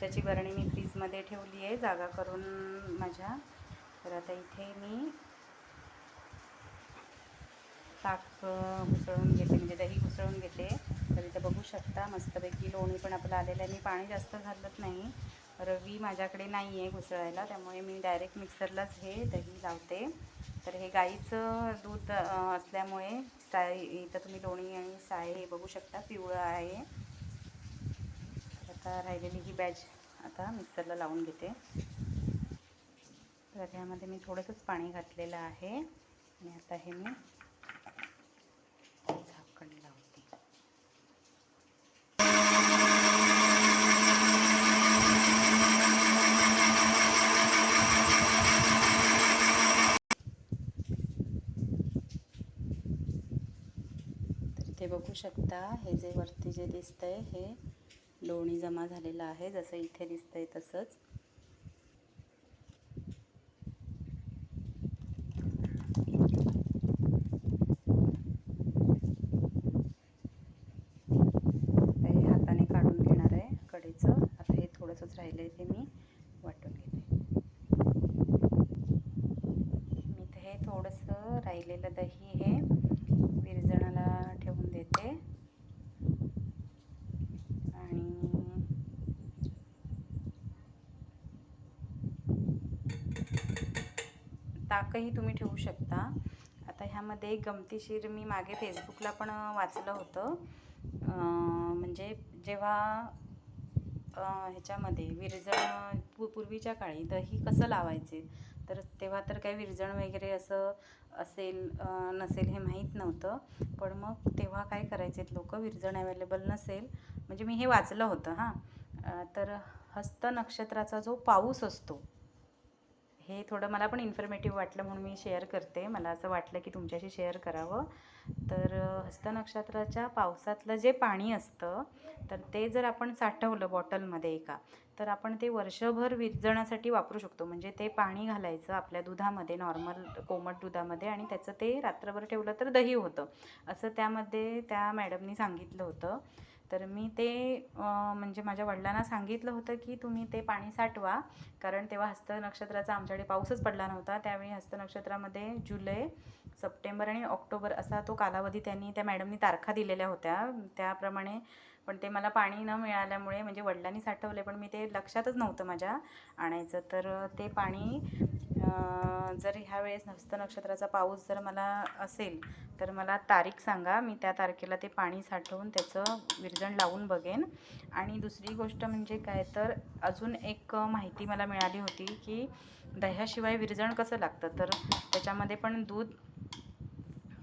चमच्याची बरणी मी फ्रीजमध्ये ठेवली आहे जागा करून माझ्या. तर आता इथे मी ताक उसळून घुसळून घेते म्हणजे दही घुसळून घेते. तर इथं बघू शकता मस्तपैकी लोणी पण आपलं आलेलं आहे. मी पाणी जास्त घालत नाही. रवी माझ्याकडे नाही आहे घुसळायला त्यामुळे मी डायरेक्ट मिक्सरलाच हे दही लावते. तर हे गाईचं दूध असल्यामुळे साय इथं तुम्ही लोणी आणि साय हे बघू शकता पिवळं आहे. आता राहिलेली ही बॅच आता मिक्सरला लावून घेते. तर ह्यामध्ये मी थोडंसंच पाणी घातलेलं आहे. आणि आता हे मी झाकण लावते. तर ते बघू शकता हे जे वरती जे दिसतंय हे लोणी जमा झालेलं आहे जसं इथे दिसतंय तसंच. हे हाताने काढून घेणार आहे कडेचं. आता हे थोडंसंच राहिलं आहे ते मी वाटून घेते. मी ते हे थोडंसं राहिलेलं दही हे विरजणाला ठेवून देते आणि ताकही तुम्ही ठेवू शकता. आता ह्यामध्ये एक गमतीशीर मी मागे फेसबुकला पण वाचलं होतं. म्हणजे जेव्हा ह्याच्यामध्ये विरजण पू- पूर्वीच्या काळी दही कसं लावायचे? तर तेव्हा तर काही विरजण वगैरे असं असेल नसेल हे माहीत नव्हतं. पण मग तेव्हा काय करायचे? लोक विरजण अवेलेबल नसेल. म्हणजे मी हे वाचलं होतं हां. तर हस्त नक्षत्राचा जो पाऊस असतो हे थोडं मला पण इन्फॉर्मेटिव्ह वाटलं म्हणून मी शेअर करते. मला असं वाटलं की तुमच्याशी शेअर करावं. तर हस्तनक्षत्राच्या पावसातलं जे पाणी असतं तर ते जर आपण साठवलं बॉटलमध्ये एका तर आपण ते वर्षभर विरजण्यासाठी वापरू शकतो. म्हणजे ते पाणी घालायचं आपल्या दुधामध्ये नॉर्मल कोमट दुधामध्ये आणि त्याचं ते रात्रभर ठेवलं तर दही होतं. असं त्यामध्ये त्या मॅडमनी सांगितलं होतं. तर मी ते म्हणजे माझ्या वडिलांना सांगितलं होतं की तुम्ही ते पाणी साठवा. कारण तेव्हा हस्त नक्षत्राचा आमच्याकडे पाऊसच पडला नव्हता. त्यावेळी हस्त नक्षत्रामध्ये जुलै सप्टेंबर आणि ऑक्टोबर असा तो कालावधी त्यांनी त्या मॅडमनी तारखा दिलेल्या होत्या. त्याप्रमाणे पण ते मला पाणी न मिळाल्यामुळे म्हणजे वडिलांनी साठवले पण मी ते लक्षातच नव्हतं माझ्या आणायचं. तर ते पाणी जर ह्या वेळेस हस्त नक्षत्राचा पाऊस जर मला असेल तर मला तारीख सांगा. मी त्या तारखेला ते पाणी साठवून त्याचं विरजण लावून बघेन. आणि दुसरी गोष्ट म्हणजे काय तर अजून एक माहिती मला मिळाली होती की दह्याशिवाय विरजण कसं लागतं? तर त्याच्यामध्ये पण दूध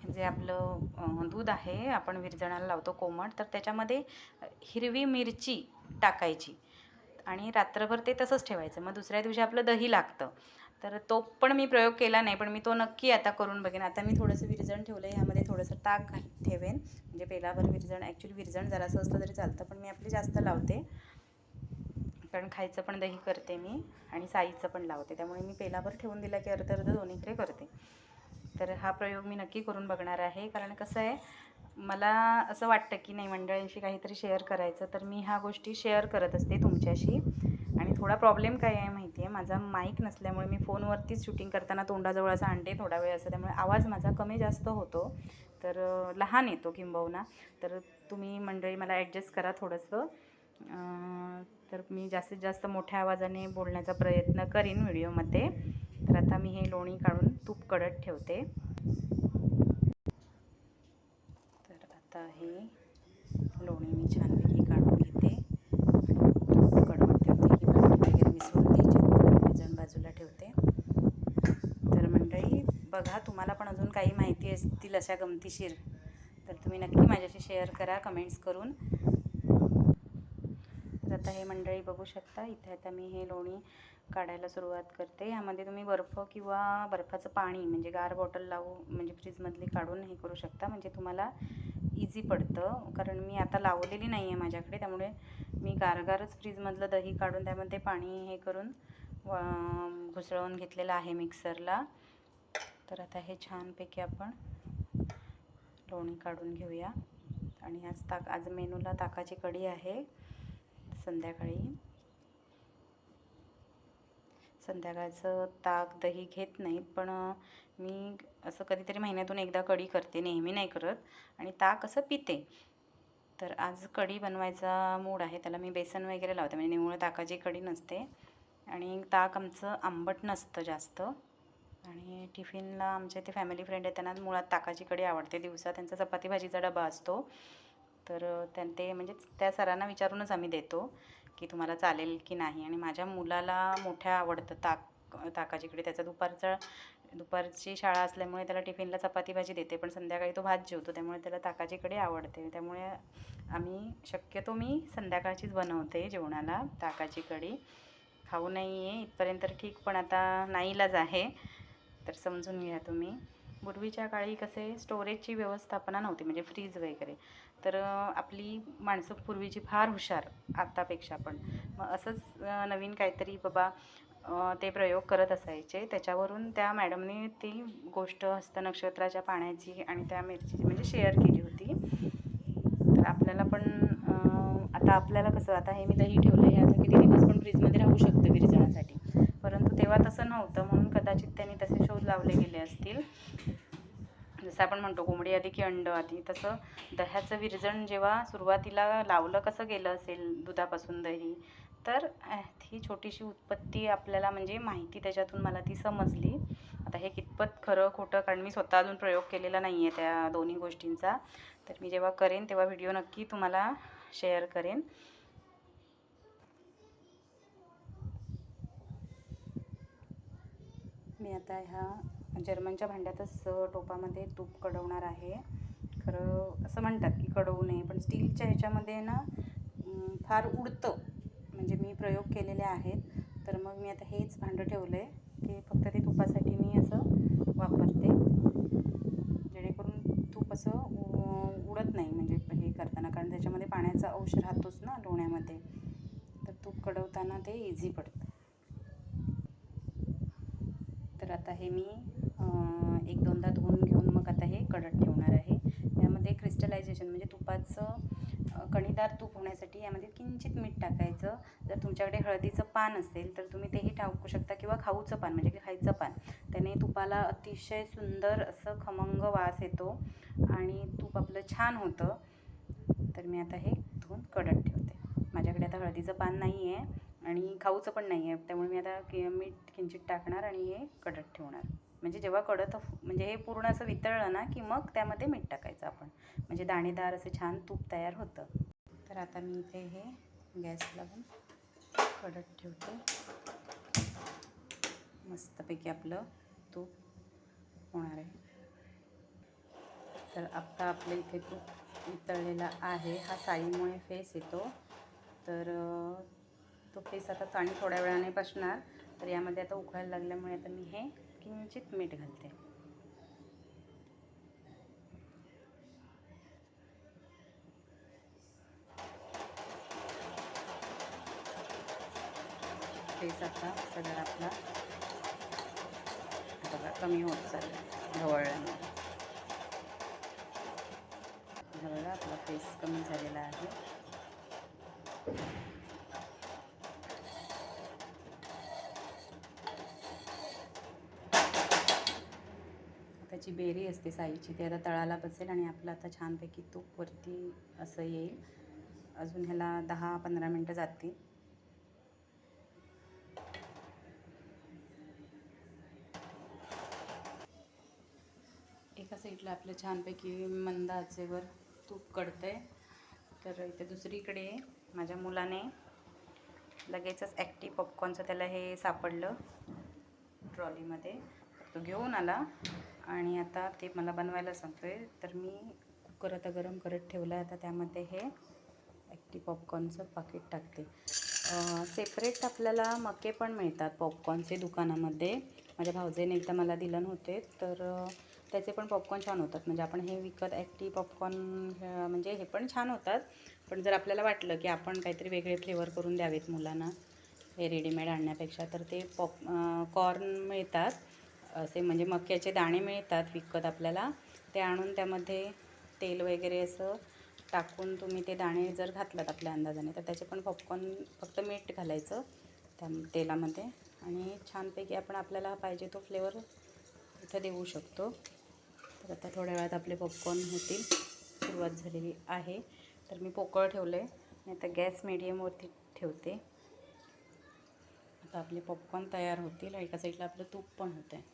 जे आपलं दूध आहे आपण विरजणाला लावतो कोमट तर त्याच्यामध्ये हिरवी मिरची टाकायची. आणि रात्रभर ते तसंच ठेवायचं. मग दुसऱ्या दिवशी आपलं दही लागतं. तर तो पण मी प्रयोग केला नाही पण मी तो नक्की आता करून बघेन. आता मी थोडंसं विरजण ठेवलं आहे ह्यामध्ये थोडंसं ताक घाल ठेवेन. म्हणजे पेलाभर विरजण ॲक्च्युली विरजण जरासं असलं तरी चालतं पण मी आपली जास्त लावते. कारण खायचं पण दही करते मी आणि साईचं पण लावते. त्यामुळे मी पेलाभर ठेवून दिला की अर्ध अर्ध दोन्हीकडे करते. तर हा प्रयोग मी नक्की करून बघणार आहे. कारण कसं आहे मला असं वाटतं की नाही मंडळींशी काहीतरी शेअर करायचं तर मी ह्या गोष्टी शेअर करत असते तुमच्याशी. आणि थोडा प्रॉब्लेम काय आहे माहिती आहे माझा माईक नसल्यामुळे मी फोनवरतीच शूटिंग करताना तोंडाजवळ असं आणते थोडा वेळ असं त्यामुळे आवाज माझा कमी जास्त होतो. तर लहान येतो किंबहुना. तर तुम्ही मंडळी मला ॲडजस्ट करा थोडंसं. तर मी जास्तीत जास्त मोठ्या आवाजाने बोलण्याचा प्रयत्न करीन व्हिडिओमध्ये. तर आता मी हे लोणी काढून तूप कडत ठेवते. तर आता हे लोणी मी छान काढून घेते आणि तूप कडवत ठेवते की भांडी वगैरे मिसळून घ्यायची विरजण बाजूला ठेवते तर मंडळी बघा तुम्हाला पण अजून काही माहिती असतील अशा गमतीशीर. तर तुम्ही नक्की माझ्याशी शेअर करा कमेंट्स करून. तर आता हे मंडळी बघू शकता इथे आता मी हे लोणी काढायला सुरुवात करते. ह्यामध्ये तुम्ही बर्फ किंवा बर्फाचं पाणी म्हणजे गार बॉटल लावू म्हणजे फ्रीजमधली काढून हे करू शकता. म्हणजे तुम्हाला इझी पडतं. कारण मी आता लावलेली नाही आहे माझ्याकडे त्यामुळे मी गारगारच फ्रीजमधलं दही काढून त्यामध्ये पाणी हे करून व- घुसळवून घेतलेलं आहे मिक्सरला तर आता हे छानपैकी आपण लोणी काढून घेऊया. आणि आज ताक आज मेनूला ताकाची कढी आहे संध्याकाळी. संध्याकाळचं ताक दही घेत नाहीत पण मी असं कधीतरी महिन्यातून एकदा कढी करते नेहमी नाही करत. आणि ताक असं पिते. तर आज कढी बनवायचा मूड आहे त्याला मी बेसन वगैरे लावते म्हणजे निव्वळ ताकाची कढी नसते. आणि ताक आमचं आंबट नसतं जास्त. आणि टिफिनला आमच्या इथे फॅमिली फ्रेंड आहे त्यांना मुळात ताकाची कढी आवडते. दिवसा त्यांचा चपाती भाजीचा डबा असतो. तर त्यां ते म्हणजे त्या सरांना विचारूनच आम्ही देतो की तुम्हाला चालेल की नाही. आणि माझ्या मुलाला मोठ्या आवडतं ताक ताकाची कढी. त्याचा दुपारचा दुपारची शाळा असल्यामुळे त्याला टिफिनला चपाती भाजी देते. पण संध्याकाळी तो भात जेवतो. त्यामुळे त्याला ताकाची कढी आवडते. त्यामुळे आम्ही शक्यतो मी संध्याकाळचीच बनवते जेवणाला ताकाची कढी. खाऊ नाही आहे इथपर्यंत तर ठीक पण आता नाईलाज आहे. तर समजून घ्या तुम्ही. पूर्वीच्या काळी कसे स्टोरेजची व्यवस्थापना नव्हती म्हणजे फ्रीज वगैरे. तर आपली माणसं पूर्वीची फार हुशार आत्तापेक्षा पण. मग असंच नवीन काहीतरी बाबा ते प्रयोग करत असायचे. त्याच्यावरून त्या मॅडमने ती गोष्ट हस्तनक्षत्राच्या पाण्याची आणि त्या मिरचीची म्हणजे शेअर केली होती. तर आपल्याला पण आता आपल्याला कसं आता हे मी दही ठेवलं हे आता किती दिवस पण फ्रीजमध्ये राहू शकतं विरजणासाठी परंतु तेव्हा तसं नव्हतं. म्हणून कदाचित त्यांनी तसे शोध लावले गेले असतील. जसं आपण म्हणतो कोंबडी आधी की अंड आधी. तसं दह्याचं विरजण जेव्हा सुरुवातीला लावलं कसं गेलं असेल दुधापासून दही तर ही छोटीशी उत्पत्ती आपल्याला म्हणजे माहिती त्याच्यातून मला ती समजली. आता हे कितपत खरं खोटं कारण मी स्वतः अजून प्रयोग केलेला नाही आहे त्या दोन्ही गोष्टींचा. तर मी जेव्हा करेन तेव्हा व्हिडिओ नक्की तुम्हाला शेअर करेन. मी आता ह्या जर्मनच्या भांड्यातच टोपामध्ये तूप कडवणार आहे. खरं असं म्हणतात की कडवू नये पण स्टीलच्या ह्याच्यामध्ये ना फार उडतं. म्हणजे मी प्रयोग केलेले आहेत. तर मग मी आता हेच भांडं ठेवलं आहे की फक्त ते तुपासाठी मी असं वापरते. जेणेकरून तूप असं उ- उडत नाही म्हणजे हे करताना. कारण त्याच्यामध्ये पाण्याचा अंश राहतोच ना लोण्यामध्ये तर तूप कडवताना ते इझी पडतं. तर आता हे मी एक दोनदा धुवून घेऊन मग आता हे कडत ठेवणार आहे. यामध्ये क्रिस्टलायझेशन म्हणजे तुपाचं कणीदार तूप होण्यासाठी यामध्ये किंचित मीठ टाकायचं. जर तुमच्याकडे हळदीचं पान असेल तर तुम्ही तेही टाकू शकता किंवा खाऊचं पान म्हणजे की खायचं पान. त्याने तुपाला अतिशय सुंदर असं खमंग वास येतो आणि तूप आपलं छान होतं. तर मी आता हे धुवून कडत ठेवते. माझ्याकडे आता हळदीचं पान नाही आहे आणि खाऊचं पण नाही आहे. त्यामुळे मी आता कि मीठ किंचित टाकणार आणि हे कडत ठेवणार. म्हणजे जेव्हा कडत म्हणजे हे पूर्ण असं वितळलं ना की मग त्यामध्ये मीठ टाकायचं आपण. म्हणजे दाणेदार असं छान तूप तयार होतं. तर आता मी इथे हे गॅस लावून कडत ठेवते. मस्तपैकी आपलं तूप होणार आहे. तर आत्ता आपल्या इथे तूप वितळलेला आहे. हा साईमुळे फेस येतो. तर तो फेस आता पाणी थोड्या वेळाने बसणार. तर यामध्ये आता उकळायला लागल्यामुळे आता मी हे किंचित मीठ घालते. फेस आता सगळा आपला बघा कमी होत चालला ढवळल्यामुळे. बघा आपला फेस कमी झालेला आहे. त्याची बेरी असते साईची ती आता तळाला बसेल आणि आपलं आता छानपैकी तूप वरती असं येईल. अजून ह्याला दहा पंधरा मिनटं जातील. एका साईडला आपलं छानपैकी मंद आचेवर तूप आहे तर इथे दुसरीकडे माझ्या मुलाने लगेचच ॲक्टिव पॉपकॉर्नचं त्याला हे सापडलं ट्रॉलीमध्ये. तो घेऊन आला. आणि आता ते मला बनवायला सांगतो आहे तर मी कुकर आता गरम करत ठेवला आहे आता त्यामध्ये हे ॲक्टी पॉपकॉर्नचं पाकिट टाकते. सेपरेट आपल्याला मके पण मिळतात पॉपकॉर्नचे दुकानामध्ये. माझ्या भाऊजेने एकदा मला दिलं नव्हते. तर त्याचे पण पॉपकॉर्न छान होतात. म्हणजे आपण हे विकत ॲक्टी पॉपकॉर्न म्हणजे हे पण छान होतात. पण जर आपल्याला वाटलं की आपण काहीतरी वेगळे फ्लेवर करून द्यावेत मुलांना हे रेडीमेड आणण्यापेक्षा तर ते पॉप कॉर्न मिळतात. असे म्हणजे मक्याचे दाणे मिळतात विकत आपल्याला. ते आणून त्यामध्ये तेल वगैरे असं टाकून तुम्ही ते दाणे जर घातलात आपल्या अंदाजाने तर त्याचे पण पॉपकॉर्न फक्त मीठ घालायचं त्या तेलामध्ये. आणि छानपैकी आपण आपल्याला पाहिजे तो फ्लेवर इथं देऊ शकतो. तर आता थोड्या वेळात आपले पॉपकॉर्न होतील. सुरुवात झालेली आहे. तर मी पोकळ ठेवलं आहे आणि आता गॅस मिडियमवरती ठेवते. आता आपले पॉपकॉर्न तयार होतील. एका साईडला आपलं तूप पण होतं आहे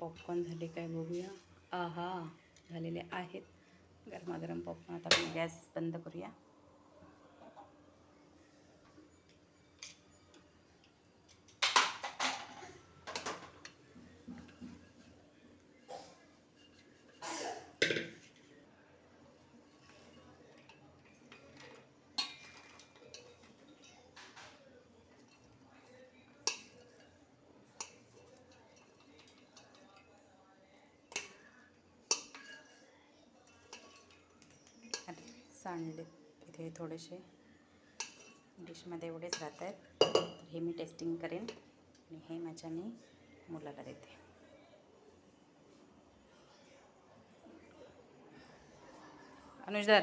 पॉपकॉर्न झाले काय बघूया. आहा झालेले आहेत. गरमागरम पॉपकॉर्न. आता आपण गॅस बंद करूया. सांडले. इथे थोडेसे डिशमध्ये एवढेच राहत आहेत. तर हे मी टेस्टिंग करेन आणि हे माझ्या मी मुलाला देते. अनुजदार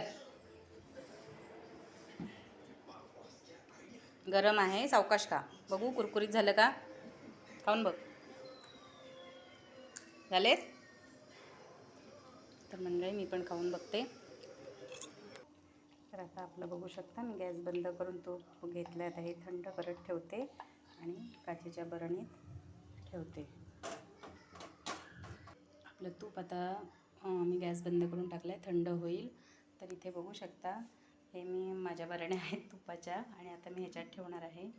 गरम आहे सावकाश का बघू कुरकुरीत झालं का? खाऊन बघ. झालेत? तर मंडळी मी पण खाऊन बघते. तर आता आपलं बघू शकता मी गॅस बंद करून तो घेतला आता हे थंड करत ठेवते आणि काचेच्या बरणीत ठेवते. आपलं तूप आता मी गॅस बंद करून टाकलं आहे थंड होईल. तर इथे बघू शकता हे मी माझ्या बरण्या आहेत तुपाच्या आणि आता मी ह्याच्यात ठेवणार आहे.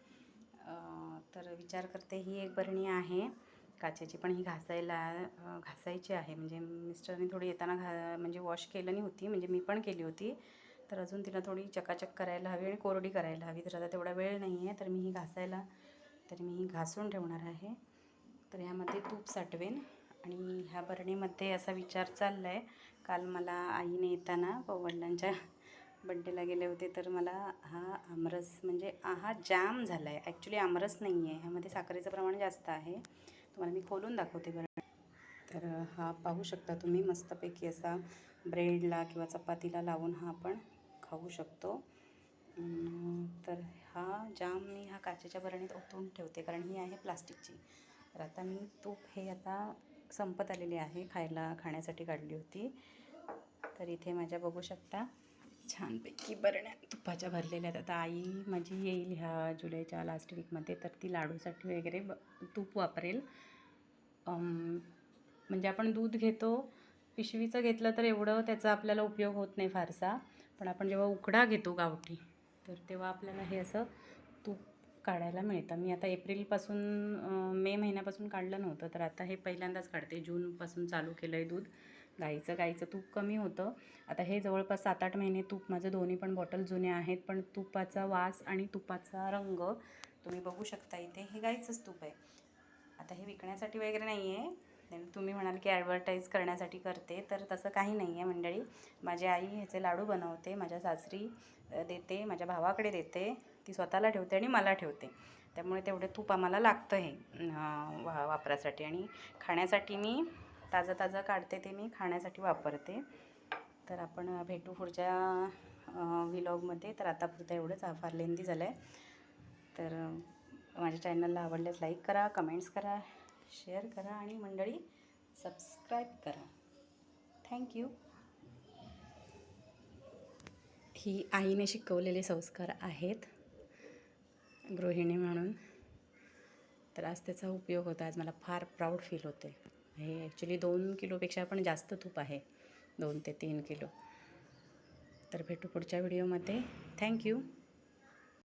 तर विचार करते ही एक बरणी आहे. काचेची पण ही घासायला घासायची आहे. म्हणजे मिस्टरने थोडी येताना घा म्हणजे वॉश केलं नाही होती म्हणजे मी पण केली होती. तर अजून तिला थोडी चकाचक करायला हवी आणि कोरडी करायला हवी. तर आता तेवढा वेळ नाही आहे तर मी ही घासायला तर मी ही घासून ठेवणार आहे. तर ह्यामध्ये तूप साठवेन आणि ह्या बरणीमध्ये असा विचार चालला आहे काल मला आईने येताना वडिलांच्या बड्डेला गेले होते तर मला हा आमरस म्हणजे हा जाम झाला आहे ॲक्च्युली आमरस नाही आहे ह्यामध्ये साखरेचं प्रमाण जास्त आहे. तुम्हाला मी खोलून दाखवते बरं. तर हा पाहू शकता तुम्ही मस्तपैकी असा ब्रेडला किंवा चपातीला लावून हा आपण खाऊ शकतो. तर हा जाम मी हा काचेच्या बरणीत ओतून ठेवते कारण ही आहे प्लास्टिकची. तर आता मी तूप हे आता संपत आलेली आहे खायला खाण्यासाठी काढली होती. तर इथे माझ्या बघू शकता छानपैकी बरण्या तुपाच्या भरलेल्या आहेत. आता आई माझी येईल ह्या जुलैच्या लास्ट वीकमध्ये तर ती लाडूसाठी वगैरे ब तूप वापरेल. म्हणजे आपण दूध घेतो पिशवीचं घेतलं तर एवढं त्याचा आपल्याला उपयोग होत नाही फारसा. पण आपण जेव्हा उकडा घेतो गावठी तर तेव्हा आपल्याला हे असं तूप काढायला मिळतं. मी आता एप्रिलपासून मे महिन्यापासून काढलं नव्हतं तर आता हे पहिल्यांदाच काढते. जूनपासून चालू केलं आहे दूध. गाईचं गाईचं तूप कमी होतं. आता हे जवळपास सात आठ महिने तूप माझं दोन्ही पण बॉटल जुने आहेत पण तुपाचा वास आणि तुपाचा रंग तुम्ही बघू शकता इथे. हे गाईचंच तूप आहे. आता हे विकण्यासाठी वगैरे नाही आहे नाही तुम्ही म्हणाल की ॲडव्हर्टाईज करण्यासाठी करते तर तसं काही नाही आहे मंडळी. माझी आई ह्याचे लाडू बनवते माझ्या सासरी देते माझ्या भावाकडे देते ती स्वतःला ठेवते आणि मला ठेवते. त्यामुळे तेवढे तूप आम्हाला लागतं हे वा वापरासाठी. आणि खाण्यासाठी मी ताजं ताजं काढते ते मी खाण्यासाठी वापरते. तर आपण भेटू पुढच्या व्हिलॉगमध्ये तर आतापुरतं एवढंच. फार लेंदी झालं आहे तर माझ्या चॅनलला आवडल्यास लाईक करा कमेंट्स करा. शेअर करा आणि मंडळी सबस्क्राईब करा. थँक्यू ही आईने शिकवलेले संस्कार आहेत गृहिणी म्हणून. तर आज त्याचा उपयोग होता. आज मला फार प्राऊड फील होते. हे ॲक्च्युली दोन किलोपेक्षा पण जास्त तूप आहे. दोन ते तीन किलो. तर भेटू पुढच्या व्हिडिओमध्ये थँक्यू